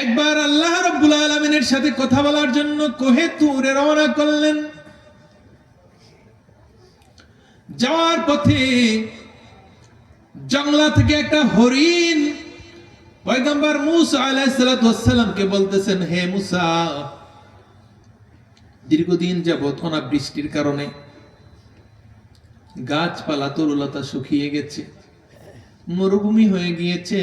একবার আল্লাহ রব্বুল আলমিনের সাথে কথা বলার জন্য কোহে তুরে রওনা করলেন। যাওয়ার পথে জংলা থেকে একটা হরিণ পয়গম্বর মুসা আলাইসালামকে বলতেছেন, হে মুসা, দীর্ঘদিন যাব যাবৎ অনাবৃষ্টির কারণে গাছপালা তরুলতা শুকিয়ে গেছে, মরুভূমি হয়ে গিয়েছে।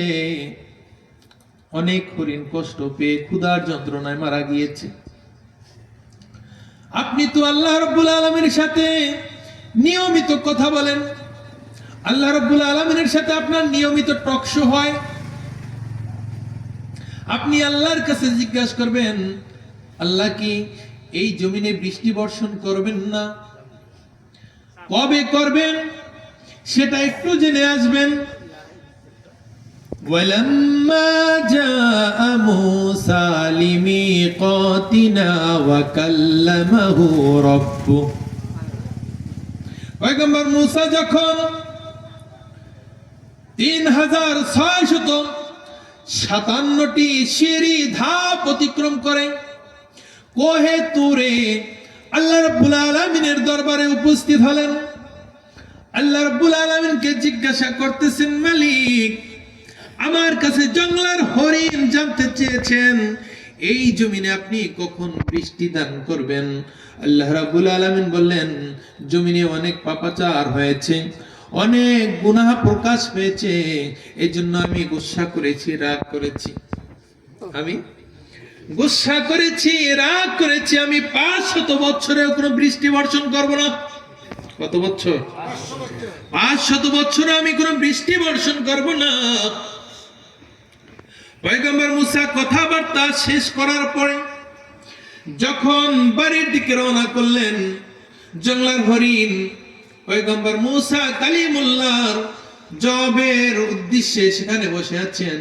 অনেক হরিণ কষ্ট পেয়ে ক্ষুধার যন্ত্রণায় মারা গিয়েছে। আপনি তো আল্লাহ রব্বুল আলমের সাথে নিয়মিত কথা বলেন। আল্লাহ রব্বুল আলমিনের সাথে আপনার নিয়মিত টকশো হয়। আপনি আল্লাহর কাছে জিজ্ঞাসা করবেন, আল্লাহ কি এই জমিনে বৃষ্টি বর্ষণ করবেন না? কবে করবেন? সেটা একটু জেনে আসবেন। ولما جاء موسى لميقاتنا وكلمه ربه পয়গম্বর মুসা যখন তিন হাজার ছয় শত সাতান্নটি সিঁড়ি ধাপ অতিক্রম করে কোহে তুরে আল্লাহ রব্বুল আলমিনের দরবারে উপস্থিত হলেন আল্লাহ রব্বুল আলমিনকে জিজ্ঞাসা করতেছেন মালিক আমার কাছে জঙ্গলার হরিণ জানতে চেয়েছেন, এই জমিনে আপনি কখন বৃষ্টি দান করবেন? আল্লাহ রাব্বুল আলামিন বললেন, জমিনে অনেক পাপাচার হয়েছে, অনেক গুনাহ প্রকাশ পেয়েছে এই জন্য আমি গুসা করেছি, রাগ করেছি। আমি গুসা করেছি, রাগ করেছি, আমি পাঁচ শত বছরেও কোনো বৃষ্টি বর্ষণ করব না। কত বছর? পাঁচ শত বছরে আমি কোনো বৃষ্টি বর্ষণ করব না। পয়গম্বর মুসা কথাবার্তা শেষ করার পরে যখন বাড়ির দিকে রওনা করলেন, জঙ্গলার হরিণ, পয়গম্বর মুসা কালিমুল্লাহর জবের উদ্দেশ্যে সেখানে বসে আছেন।